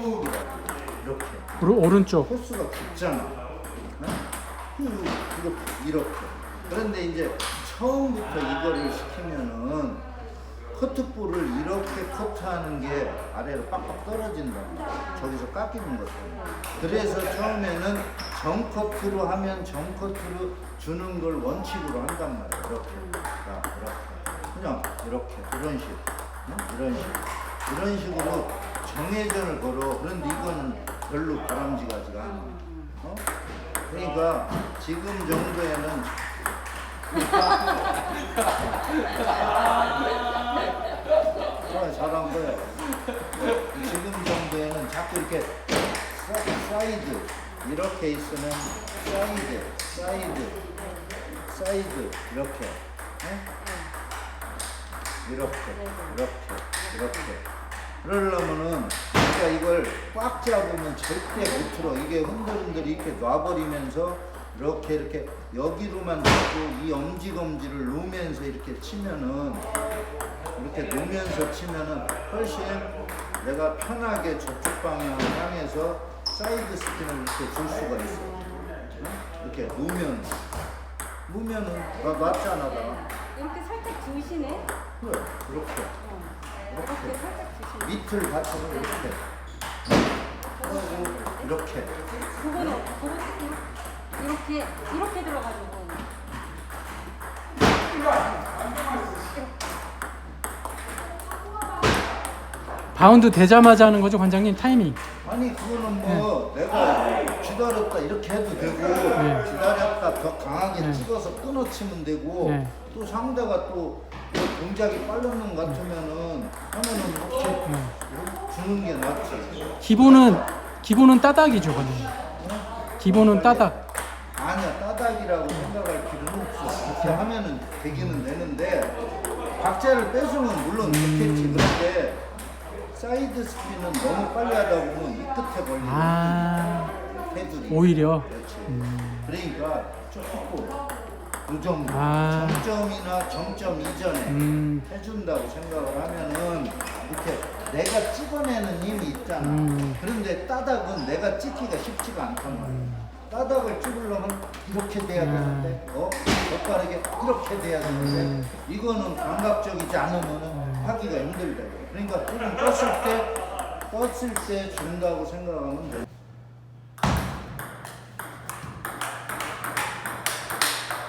이렇게 오른, 오른쪽. 코스가 깊잖아. 어? 후, 이거 이렇게. 그런데 이제 처음부터 이거를 시키면은 커트볼을 이렇게 커트하는 게 아래로 빡빡 떨어진다. 저기서 깎이는 거죠. 그래서 처음에는 정 커트로 하면 정 커트로 주는 걸 원칙으로 한단 말이야. 이렇게. 자, 이렇게. 그냥 이렇게. 이런 식. 응? 이런 식. 이런 식으로 정회전을 걸어. 그런데 이거는 별로 바람직하지가 않아. 어? 그러니까 지금 정도에는 아, 잘한 거야. 지금 정도에는 자꾸 이렇게 사- 사이드 이렇게 있으면 사이드, 사이드, 사이드 이렇게, 어? 이렇게, 이렇게, 이렇게. 그러려면은 우리가 이걸 꽉 잡으면 절대 못 틀어. 이게 흔들흔들 이렇게 놔버리면서 이렇게 이렇게 여기로만 잡고 이 엄지 검지를 놓으면서 이렇게 치면은 이렇게 놓으면서 치면은 훨씬 내가 편하게 저쪽 방향을 향해서 사이드 스핀을 이렇게 줄 수가 있어. 응? 이렇게 놓으면 놓으면은 나 놨잖아 나. 이렇게 살짝 주시네. 그래 이렇게 어. 이렇게 살짝 주시네. 밑을 받쳐서 이렇게 그리고 이렇게 그거는 그거 이렇게 이렇게 들어가지고. 바운드 되자마자 하는 거죠, 관장님? 타이밍. 아니 그거는 뭐 내가 기다렸다 이렇게 해도 되고 네. 기다렸다 더 강하게 네. 찍어서 끊어치면 되고 네. 또 상대가 또 동작이 빠른 놈 같으면은 하면은 이렇게 네. 주는 게 낫지 기본은 기본은 따닥이죠, 관장님. 기본은 따닥. 아니야 따닥이라고 생각할 필요는 없어 그렇게 하면은 되기는 되는데 박자를 뺏으면 물론 좋겠지 그런데 사이드 스피는 너무 빨리 하다 보면 이 끝에 걸리는 아, 오히려. 그렇지 음. 그러니까 조금 그 정도 아. 정점이나 정점 이전에 음, 해준다고 생각을 하면은 이렇게 내가 찍어내는 힘이 있잖아. 음. 그런데 따닥은 내가 찍기가 쉽지가 않단 말이야. 따닥을 찍으려면 이렇게 돼야 되는데, 어? 더 빠르게 이렇게 돼야 되는데, 음. 이거는 감각적이지 않으면은 하기가 힘들다. 그러니까 떴을 때, 떴을 때 준다고 생각하면 돼.